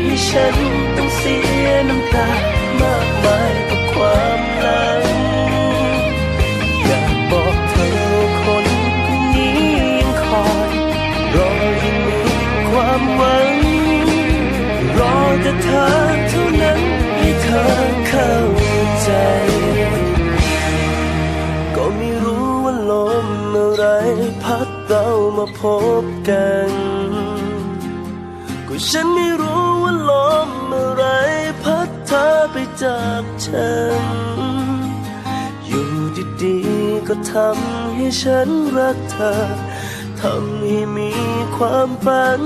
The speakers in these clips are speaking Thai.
ให้ฉันต้องเสียน้ำตามากมายกับความหลังอยากบอกเธอคนคนนี้ยังคอยรอยังมีความหวัง รอแต่เธอเท่านั้นให้เธอเข้าใจ ก็ไม่รู้ว่าลมอะไรพัดเรามาพบกัน ก็ฉันไม่รู้ จากฉัน อยู่ดีๆก็ทำให้ฉันรักเธอ ทำให้มีความฝัน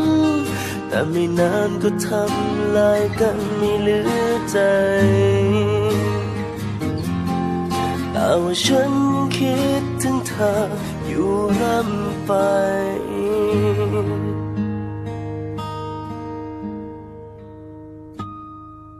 แต่ไม่นานก็ทำลายกันไม่เหลือใจแต่ว่าฉันคิดถึงเธออยู่ร่ำไป